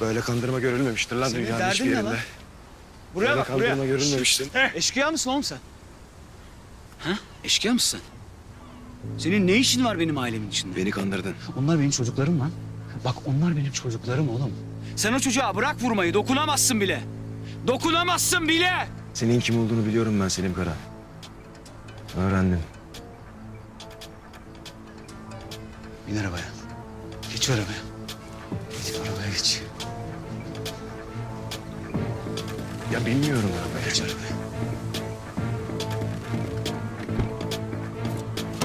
Böyle kandırma görülmemiştir lan Senin dünyanın derdin hiçbir ne yerinde. lan? Buraya Böyle bak kandırma buraya. görülmemiştir. Eşkıya mısın oğlum sen? Ha? Eşkıya mısın? Senin ne işin var benim ailemin içinde? Beni kandırdın. Onlar benim çocuklarım lan. Bak onlar benim çocuklarım oğlum. Sen o çocuğa bırak vurmayı dokunamazsın bile. Dokunamazsın bile. Senin kim olduğunu biliyorum ben Selim Kara. Öğrendim. Bin arabaya. Geç arabaya. Geç arabaya geç. Ya bilmiyorum arabaya. Geç arabaya.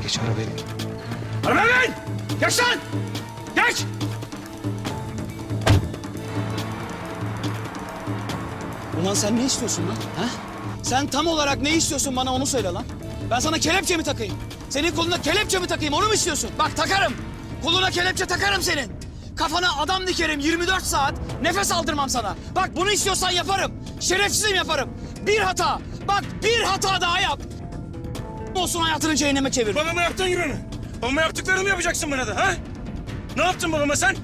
Geç arabaya. Arabaya bin! Geç lan! Geç! Ulan sen ne istiyorsun lan? Ha? Sen tam olarak ne istiyorsun bana onu söyle lan. Ben sana kelepçe mi takayım? Senin koluna kelepçe mi takayım onu mu istiyorsun? Bak takarım. Koluna kelepçe takarım senin. Kafana adam dikerim 24 saat. Nefes aldırmam sana. Bak bunu istiyorsan yaparım. Şerefsizim yaparım. Bir hata. Bak bir hata daha yap. Olsun hayatını cehenneme çevir. Babama yaptığın gibi mi? Babama yaptıklarını mı yapacaksın bana da ha? Ne yaptın babama sen?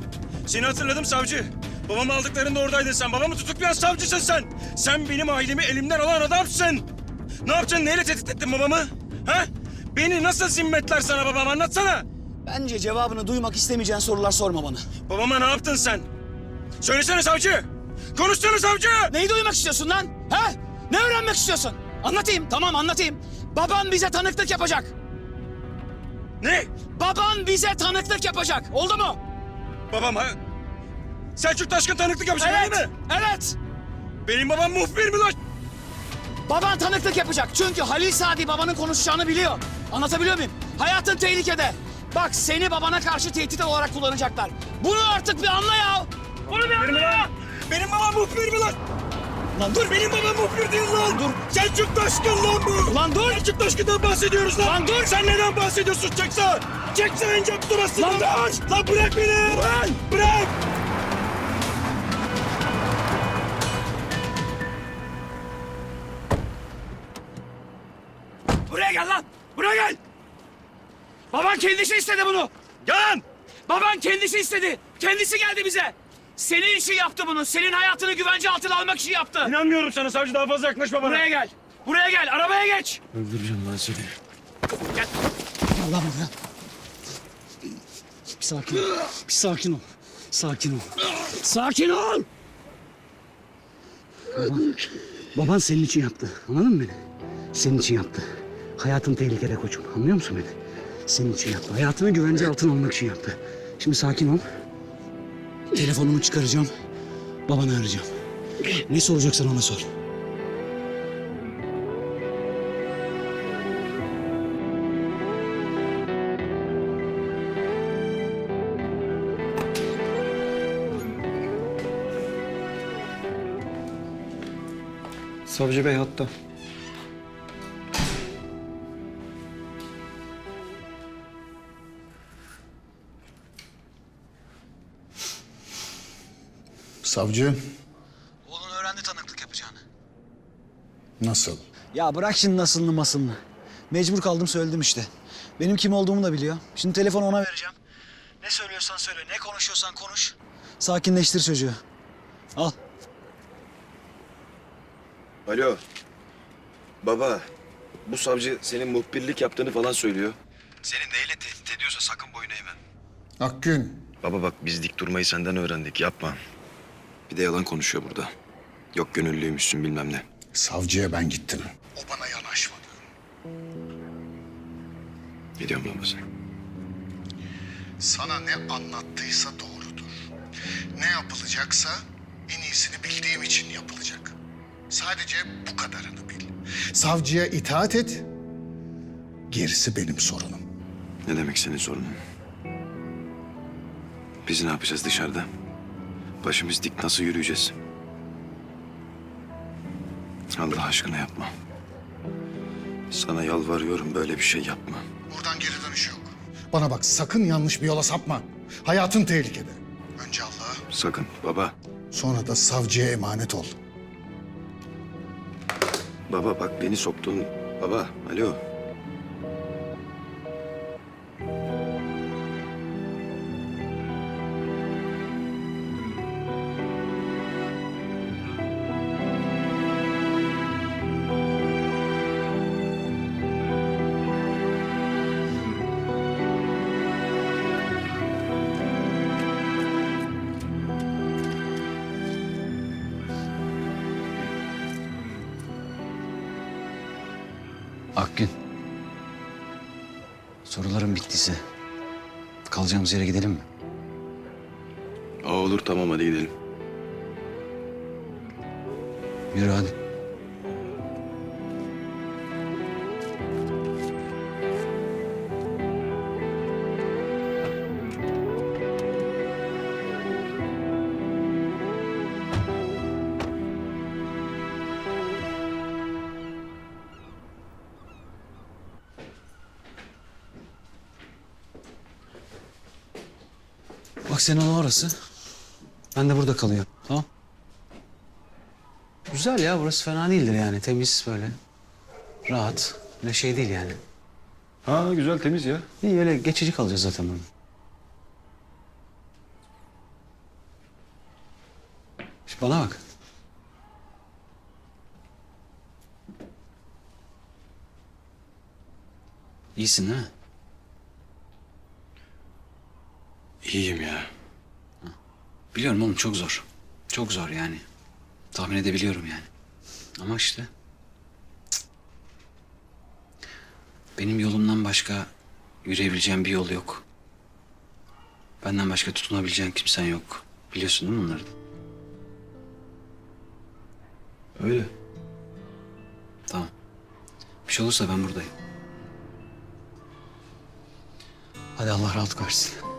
Seni hatırladım savcı. Babamı aldıklarında oradaydın sen. Babamı tutuklayan savcısın sen. Sen benim ailemi elimden alan adamsın. Ne yapacaksın? Neyle tehdit ettin babamı? Ha? Beni nasıl zimmetler sana babam anlatsana. Bence cevabını duymak istemeyeceğin sorular sorma bana. Babama ne yaptın sen? Söylesene savcı. Konuşsana savcı. Neyi duymak istiyorsun lan? He? Ne öğrenmek istiyorsun? Anlatayım, tamam anlatayım. Baban bize tanıklık yapacak. Ne? Baban bize tanıklık yapacak. Oldu mu? Babam ha? Selçuk Taşkın tanıklık yapacak Evet. değil mi? Evet. Benim babam muhbir mi lan? Baban tanıklık yapacak. Çünkü Halil Sadi babanın konuşacağını biliyor. Anlatabiliyor muyum? Hayatın tehlikede. Bak seni babana karşı tehdit olarak kullanacaklar. Bunu artık bir anla ya. Bunu bir anla ya. Benim babam muhbir mi lan? Lan dur. Benim babam muhbir değil lan. Dur. Selçuk Taşkın lan bu. Lan dur. Selçuk Taşkın'dan bahsediyoruz lan. Lan dur. Sen neden bahsediyorsun Çeksa? Çeksa durasın. Lan dur. Lan bırak beni. Lan. Baban kendisi istedi bunu. Gel. Baban kendisi istedi. Kendisi geldi bize. Senin için yaptı bunu. Senin hayatını güvence altına almak için yaptı. İnanmıyorum sana savcı daha fazla yaklaşma bana. Buraya gel. Buraya gel. Arabaya geç. Öldüreceğim lan seni. Gel. Allah buraya. Bir sakin ol. Bir sakin ol. Sakin ol. Sakin ol. Baban, baban senin için yaptı. Anladın mı beni? Senin için yaptı. Hayatın tehlikede koçum. Anlıyor musun beni? Senin için yaptı. Hayatını güvence altına almak için yaptı. Şimdi sakin ol. Telefonumu çıkaracağım. Babanı arayacağım. Ne soracaksan ona sor. Savcı bey hatta. Savcı Oğlun öğrendi tanıklık yapacağını. nasıl? Ya bırak şimdi nasılını masılını. Mecbur kaldım söyledim işte. Benim kim olduğumu da biliyor. Şimdi telefonu ona vereceğim. Ne söylüyorsan söyle, ne konuşuyorsan konuş. Sakinleştir çocuğu. Al. Alo. Baba. Bu savcı senin muhbirlik yaptığını falan söylüyor. Seni neyle tehdit ediyorsa sakın boyun eğme. Akgün Baba bak biz dik durmayı senden öğrendik yapma. Bir de yalan konuşuyor burada. Yok gönüllüymüşsün bilmem ne. savcıya ben gittim. O bana yanaşmadı. Gidiyorum lan sen. Sana ne anlattıysa doğrudur. Ne yapılacaksa en iyisini bildiğim için yapılacak. Sadece bu kadarını bil. Savcıya itaat et. Gerisi benim sorunum. Ne demek senin sorunun? Biz ne yapacağız dışarıda? Başımız dik nasıl yürüyeceğiz? Allah aşkına yapma. Sana yalvarıyorum böyle bir şey yapma. Buradan geri dönüş yok. Bana bak sakın yanlış bir yola sapma. Hayatın tehlikede. Önce Allah'a Sakın baba. sonra da savcıya emanet ol. Baba bak beni soktun. Baba alo. Akgün. Sorularım bittiyse kalacağımız yere gidelim mi? Aa, olur tamam hadi gidelim. Yürü hadi. Bak senin o orası. Ben de burada kalıyorum. Tamam. Güzel ya burası fena değildir yani temiz böyle. Rahat. Öyle şey değil yani. Ha güzel temiz ya. İyi öyle geçici kalacağız zaten bunu. Şimdi bana bak. İyisin değil mi? İyiyim ya. Biliyorum oğlum çok zor. Çok zor yani. Tahmin edebiliyorum yani. Ama işte... Benim yolumdan başka yürüyebileceğim bir yol yok. Benden başka tutunabileceğin kimsen yok. Biliyorsun değil mi bunları? Öyle. Tamam. Bir şey olursa ben buradayım. Hadi Allah rahatlık versin.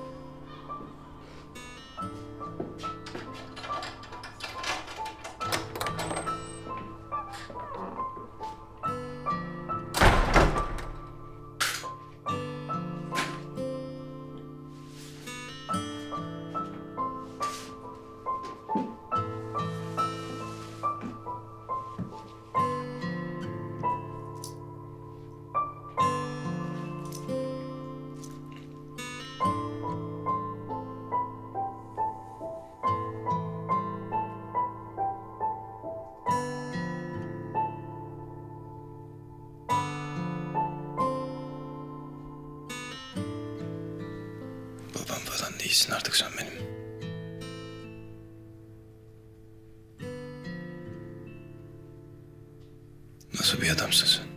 Babam falan değilsin artık sen benim. Nasıl bir adamsın sen?